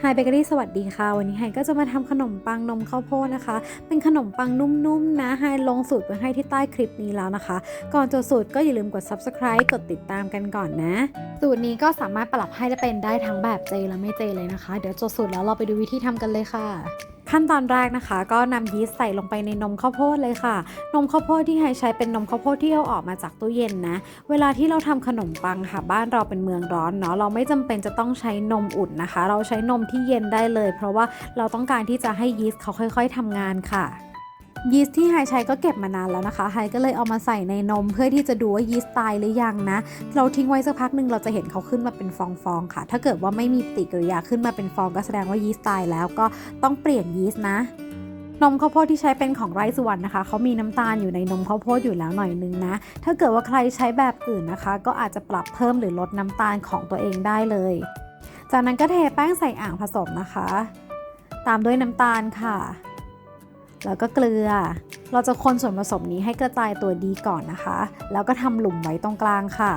ไฮเบเกอรี่สวัสดีค่ะ วันนี้ไฮก็จะมาทำขนมปังนมข้าวโพดนะคะ เป็นขนมปังนุ่มๆนะไฮลงสูตรไว้ให้ที่ใต้คลิปนี้แล้วนะคะ ก่อนจะสูตรก็อย่าลืมกด subscribe กดติดตามกันก่อนนะ สูตรนี้ก็สามารถปรับให้ได้เป็นได้ทั้งแบบเจและไม่เจเลยนะคะ เดี๋ยวจดสูตรแล้วเราไปดูวิธีทำกันเลยค่ะ ขั้นตอนแรกนะคะ ก็นำยีสต์ใส่ลงไปในนมข้าวโพดเลยค่ะ นมข้าวโพดที่ไฮใช้เป็นนมข้าวโพดที่เอาออกมาจากตู้เย็นนะ เวลาที่เราทำขนมปังค่ะ บ้านเราเป็นเมืองร้อนเนาะเราไม่จำเป็นจะต้องใช้นมอุ่นนะคะ เราใช้นมที่เย็นได้เลย เพราะว่าเราต้องการที่จะให้ยีสต์เขาค่อย ๆทำงานค่ะ ยีสต์ที่ไฮใช้ก็เก็บมานานแล้วนะคะไฮก็เลยเอามาใส่ในนม เพื่อที่จะดูว่ายีสต์ตายหรือยังนะ เราทิ้งไว้สักพักหนึ่งเราจะเห็นเขาขึ้นมาเป็นฟองๆค่ะ ถ้าเกิดว่าไม่มีปฏิกิริยาขึ้นมาเป็นฟองก็แสดงว่ายีสต์ตายแล้วก็ต้องเปลี่ยนยีสต์นะนมข้าวโพดที่ใช้เป็นของไร่สุวรรณนะคะเขามีน้ำตาลอยู่ในนมข้าวโพดอยู่แล้วหน่อยนึงนะ ถ้าเกิดว่าใครใช้แบบอื่นนะคะ ก็อาจจะปรับเพิ่มหรือลดน้ำตาลของตัวเองได้เลย จากนั้นก็เทแป้งใส่อ่างผสมนะคะ ตามด้วยน้ำตาลค่ะ แล้วก็เกลือ เราจะคนส่วนผสมนี้ให้กระจายตัวดีก่อนนะคะ แล้วก็ทำหลุมไว้ตรงกลางค่ะ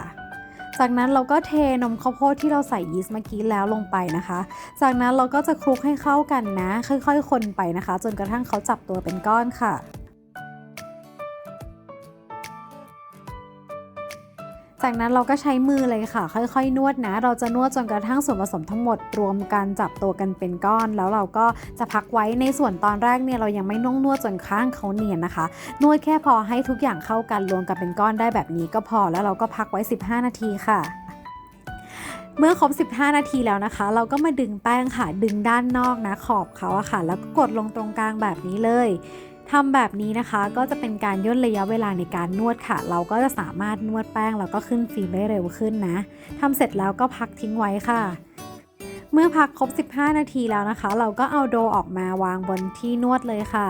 จากนั้นเราก็เทนมข้าวโพดที่เราใส่ยีสต์เมื่อกี้แล้วลงไปนะคะ จากนั้นเราก็จะคลุกให้เข้ากันนะ ค่อยๆ คนไปนะคะ จนกระทั่งเขาจับตัวเป็นก้อนค่ะ จากนั้นเราก็ใช้มือเลยค่ะ ค่อยๆ นวดนะ เราจะนวดจนกระทั่งส่วนผสมทั้งหมดรวมกันจับตัวกันเป็นก้อน แล้วเราก็จะพักไว้ในส่วนตอนแรกเนี่ยเรายังไม่นุ่งนวดจนข้างเขาเนียนนะคะ นวดแค่พอให้ทุกอย่างเข้ากันรวมกันเป็นก้อนได้แบบนี้ก็พอแล้วเราก็พักไว้ 15 นาทีค่ะเมื่อครบ 15 นาทีแล้วนะคะ เราก็มาดึงแป้งค่ะ ดึงด้านนอกนะขอบเขาอะค่ะ แล้วก็กดลงตรงกลางแบบนี้เลย ทำแบบนี้นะคะก็จะเป็นการย่นระยะเวลาในการนวดค่ะ เราก็จะสามารถนวดแป้งแล้วก็ขึ้นฟิล์มได้เร็วขึ้นนะทำเสร็จแล้วก็พักทิ้งไว้ค่ะ เมื่อพักครบ 15 นาทีแล้วนะคะ เราก็เอาโดออกมาวางบนที่นวดเลยค่ะ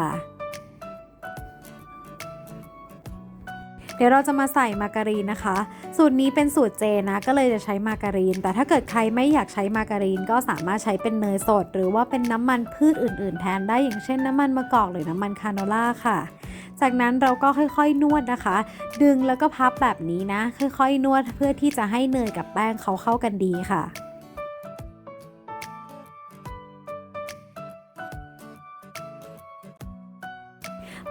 เดี๋ยวเราจะมาใส่มาการีนนะคะ สูตรนี้เป็นสูตรเจนะก็เลยจะใช้มาการีน แต่ถ้าเกิดใครไม่อยากใช้มาการีนก็สามารถใช้เป็นเนยสด หรือว่าเป็นน้ำมันพืชอื่น ๆ แทนได้อย่างเช่นน้ำมันมะกอกหรือน้ำมันคาโนล่าค่ะจากนั้นเราก็ค่อยๆนวดนะคะ ดึงแล้วก็พับแบบนี้นะ ค่อยๆนวดเพื่อที่จะให้เนยกับแป้งเขาเข้ากันดีค่ะ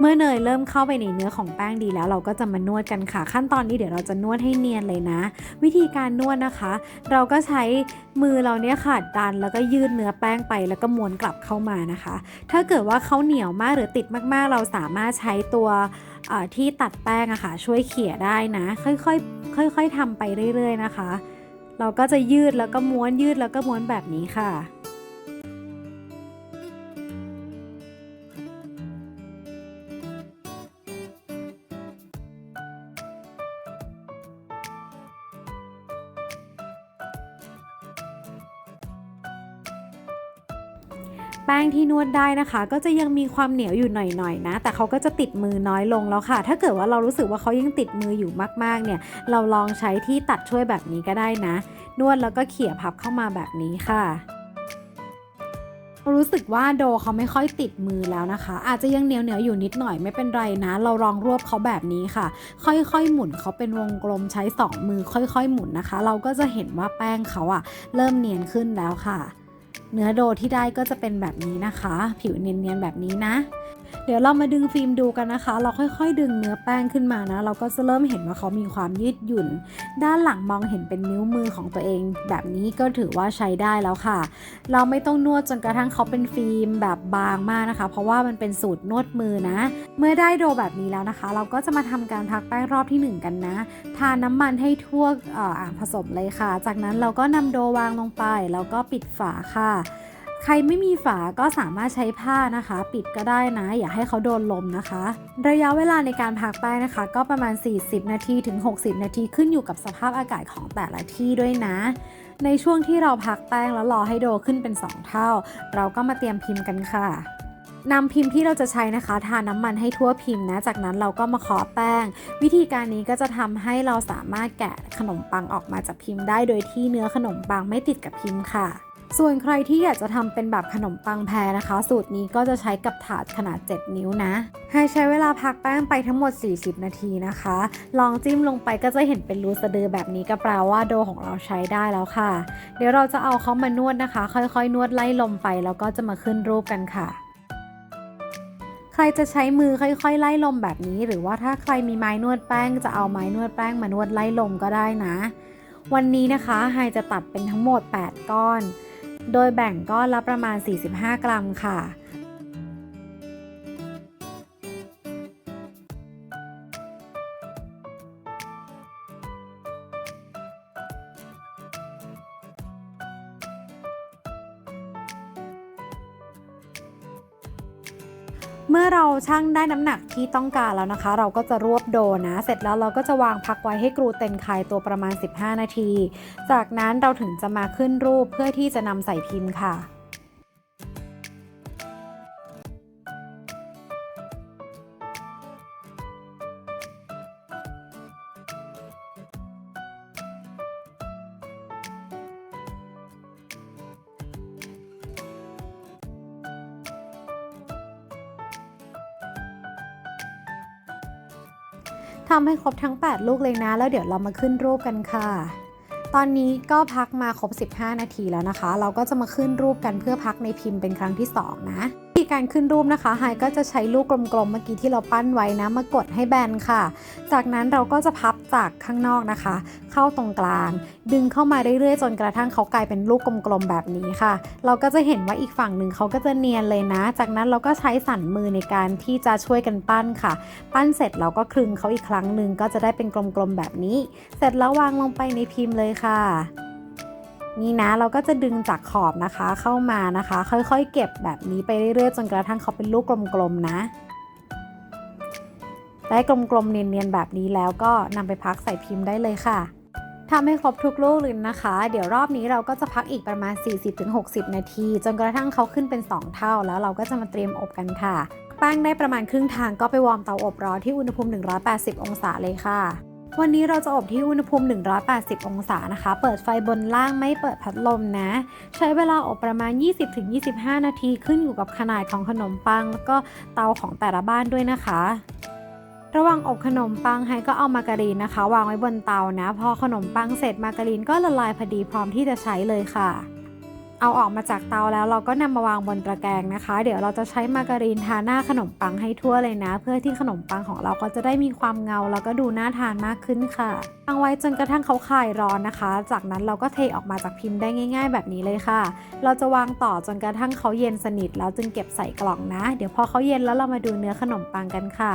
เมื่อเนยเริ่มเข้าไปในเนื้อของแป้งดีแล้วเราก็จะมานวดกันค่ะ ขั้นตอนนี้เดี๋ยวเราจะนวดให้เนียนเลยนะ วิธีการนวดนะคะ เราก็ใช้มือเราเนี่ยค่ะดันแล้วก็ยืดเนื้อแป้งไปแล้วก็ม้วนกลับเข้ามานะคะ ถ้าเกิดว่าเขาเหนียวมากหรือติดมาก ๆ เราสามารถใช้ตัวที่ตัดแป้งอะค่ะช่วยเขี่ยได้นะ ค่อยๆค่อย ๆทำไปเรื่อย ๆ นะคะ เราก็จะยืดแล้วก็ม้วนยืดแล้วก็ม้วนแบบนี้ค่ะ แป้งที่นวดได้นะคะ ก็จะยังมีความเหนียวอยู่หน่อยๆนะ แต่เขาก็จะติดมือน้อยลงแล้วค่ะ ถ้าเกิดว่าเรารู้สึกว่าเขายังติดมืออยู่มากๆเนี่ย เราลองใช้ที่ตัดช่วยแบบนี้ก็ได้นะ นวดแล้วก็เขี่ยพับเข้ามาแบบนี้ค่ะรู้สึกว่าโดเขาไม่ค่อยติดมือแล้วนะคะ อาจจะยังเหนียวเหนียวๆอยู่นิดหน่อยไม่เป็นไรนะ เราลองรวบเขาแบบนี้ค่ะ ค่อยๆหมุนเขาเป็นวงกลมใช้สองมือค่อยๆหมุนนะคะ เราก็จะเห็นว่าแป้งเขาอะเริ่มเนียนขึ้นแล้วค่ะ เนื้อโดที่ได้ก็จะเป็นแบบนี้นะคะ ผิวเนียนๆแบบนี้นะเดี๋ยวเรามาดึงฟิล์มดูกันนะคะ เราค่อยๆ ดึงเนื้อแป้งขึ้นมานะ เราก็จะเริ่มเห็นว่าเขามีความยืดหยุ่น ด้านหลังมองเห็นเป็นนิ้วมือของตัวเอง แบบนี้ก็ถือว่าใช้ได้แล้วค่ะ เราไม่ต้องนวดจนกระทั่งเขาเป็นฟิล์มแบบบางมากนะคะ เพราะว่ามันเป็นสูตรนวดมือนะ เมื่อได้โดแบบนี้แล้วนะคะ เราก็จะมาทำการพักแป้งรอบที่หนึ่งกันนะ ทาน้ำมันให้ทั่วอ่ออ่างผสมเลยค่ะ จากนั้นเราก็นำโดวางลงไปแล้วก็ปิดฝาค่ะ ใครไม่มีฝาก็สามารถใช้ผ้านะคะ ปิดก็ได้นะ อย่าให้เขาโดนลมนะคะ ระยะเวลาในการพักแป้งนะคะ ก็ประมาณ 40 นาทีถึง 60 นาทีขึ้นอยู่กับสภาพอากาศของแต่ละที่ด้วยนะ ในช่วงที่เราพักแป้งแล้วรอให้โดขึ้นเป็น 2 เท่า เราก็มาเตรียมพิมพ์กันค่ะนำพิมพ์ที่เราจะใช้นะคะ ทาน้ำมันให้ทั่วพิมพ์นะ จากนั้นเราก็มาเคาะแป้ง วิธีการนี้ก็จะทำให้เราสามารถแกะขนมปังออกมาจากพิมพ์ได้ โดยที่เนื้อขนมปังไม่ติดกับพิมพ์ค่ะ ส่วนใครที่อยากจะทำเป็นแบบขนมปังแพรนะคะ สูตรนี้ก็จะใช้กับถาดขนาด 7 นิ้วนะ ให้ใช้เวลาพักแป้งไปทั้งหมด 40 นาทีนะคะ ลองจิ้มลงไปก็จะเห็นเป็นรูสะดือแบบนี้ก็แปลว่าโดของเราใช้ได้แล้วค่ะ เดี๋ยวเราจะเอาเขามานวดนะคะ ค่อยๆ นวดไล่ลมไปแล้วก็จะมาขึ้นรูปกันค่ะใครจะใช้มือค่อย ๆ ไล่ลมแบบนี้ หรือว่าถ้าใครมีไม้นวดแป้งจะเอาไม้นวดแป้งมานวดไล่ลมก็ได้นะ วันนี้นะคะไฮจะตัดเป็นทั้งหมด 8 ก้อน โดยแบ่งก้อนละประมาณ 45 กรัมค่ะ เมื่อเราชั่งได้น้ำหนักที่ต้องการแล้วนะคะ เราก็จะรวบโดนะ เสร็จแล้วเราก็จะวางพักไว้ให้กรูเต็นคายตัวประมาณ 15 นาที จากนั้นเราถึงจะมาขึ้นรูปเพื่อที่จะนำใส่พิมพ์ค่ะ ทำให้ครบทั้ง 8 ลูกเลยนะ แล้วเดี๋ยวเรามาขึ้นรูปกันค่ะ ตอนนี้ก็พักมาครบ 15 นาทีแล้วนะคะ เราก็จะมาขึ้นรูปกันเพื่อพักในพิมพ์เป็นครั้งที่ 2 นะ การขึ้นรูปนะคะไฮก็จะใช้ลูกกลมๆเมื่อกี้ที่เราปั้นไว้นะมากดให้แบนค่ะ จากนั้นเราก็จะพับจากข้างนอกนะคะ เข้าตรงกลาง ดึงเข้ามาเรื่อยๆ จนกระทั่งเขากลายเป็นลูกกลมๆแบบนี้ค่ะ เราก็จะเห็นว่าอีกฝั่งหนึ่งเขาก็จะเนียนเลยนะ จากนั้นเราก็ใช้สันมือในการที่จะช่วยกันปั้นค่ะ ปั้นเสร็จเราก็คลึงเขาอีกครั้งหนึ่งก็จะได้เป็นกลมๆแบบนี้ เสร็จแล้ววางลงไปในพิมพ์เลยค่ะ นี่นะเราก็จะดึงจากขอบนะคะเข้ามานะคะ ค่อยๆ เก็บแบบนี้ไปเรื่อยๆ จนกระทั่งเขาเป็นลูกกลมๆนะ ได้กลมๆเนียนๆแบบนี้แล้วก็นำไปพักใส่พิมพ์ได้เลยค่ะทำให้ครบทุกลูกเลยนะคะ เดี๋ยวรอบนี้เราก็จะพักอีกประมาณ 40-60 นาที จนกระทั่งเขาขึ้นเป็น 2 เท่า แล้วเราก็จะมาเตรียมอบกันค่ะแป้งได้ประมาณครึ่งทางก็ไปวอร์มเตาอบร้อนที่อุณหภูมิ 180 องศาเลยค่ะ วันนี้เราจะอบที่อุณหภูมิ 180 องศานะคะ เปิดไฟบนล่างไม่เปิดพัดลมนะ ใช้เวลาอบประมาณ 20-25 นาทีขึ้นอยู่กับขนาดของขนมปัง แล้วก็เตาของแต่ละบ้านด้วยนะคะ ระหว่างอบขนมปังไฮก็เอามาการีนนะคะ วางไว้บนเตานะ พอขนมปังเสร็จมาการีนก็ละลายพอดีพร้อมที่จะใช้เลยค่ะ เอาออกมาจากเตาแล้วเราก็นำมาวางบนตะแกรงนะคะ เดี๋ยวเราจะใช้มาการีนทาหน้าขนมปังให้ทั่วเลยนะ เพื่อที่ขนมปังของเราก็จะได้มีความเงา แล้วก็ดูน่าทานมากขึ้นค่ะวางไว้จนกระทั่งเขาคลายร้อนนะคะ จากนั้นเราก็เทออกมาจากพิมพ์ได้ง่าย ๆ แบบนี้เลยค่ะ เราจะวางต่อจนกระทั่งเขาเย็นสนิท แล้วจึงเก็บใส่กล่องนะ เดี๋ยวพอเขาเย็นแล้วเรามาดูเนื้อขนมปังกันค่ะ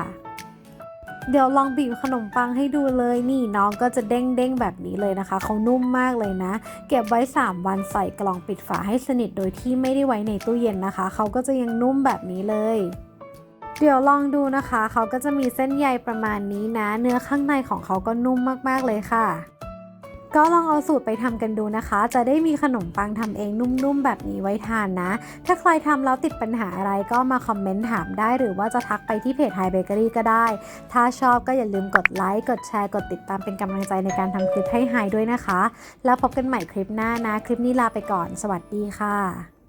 เดี๋ยวลองบีบขนมปังให้ดูเลยนี่น้องก็จะเด้งเด้งแบบนี้เลยนะคะเขานุ่มมากเลยนะ เก็บไว้ 3 วันใส่กล่องปิดฝาให้สนิทโดยที่ไม่ได้ไว้ในตู้เย็นนะคะเขาก็จะยังนุ่มแบบนี้เลยเดี๋ยวลองดูนะคะ เขาก็จะมีเส้นใยประมาณนี้นะ เนื้อข้างในของเขาก็นุ่มมาก ๆ เลยค่ะ ก็ลองเอาสูตรไปทำกันดูนะคะ จะได้มีขนมปังทำเองนุ่มๆแบบนี้ไว้ทานนะ ถ้าใครทำแล้วติดปัญหาอะไรก็มาคอมเมนต์ถามได้ หรือว่าจะทักไปที่เพจไฮเบเกอรี่ก็ได้ ถ้าชอบก็อย่าลืมกดไลค์กดแชร์กดติดตามเป็นกำลังใจในการทำคลิปให้ไฮด้วยนะคะ แล้วพบกันใหม่คลิปหน้านะ คลิปนี้ลาไปก่อน สวัสดีค่ะ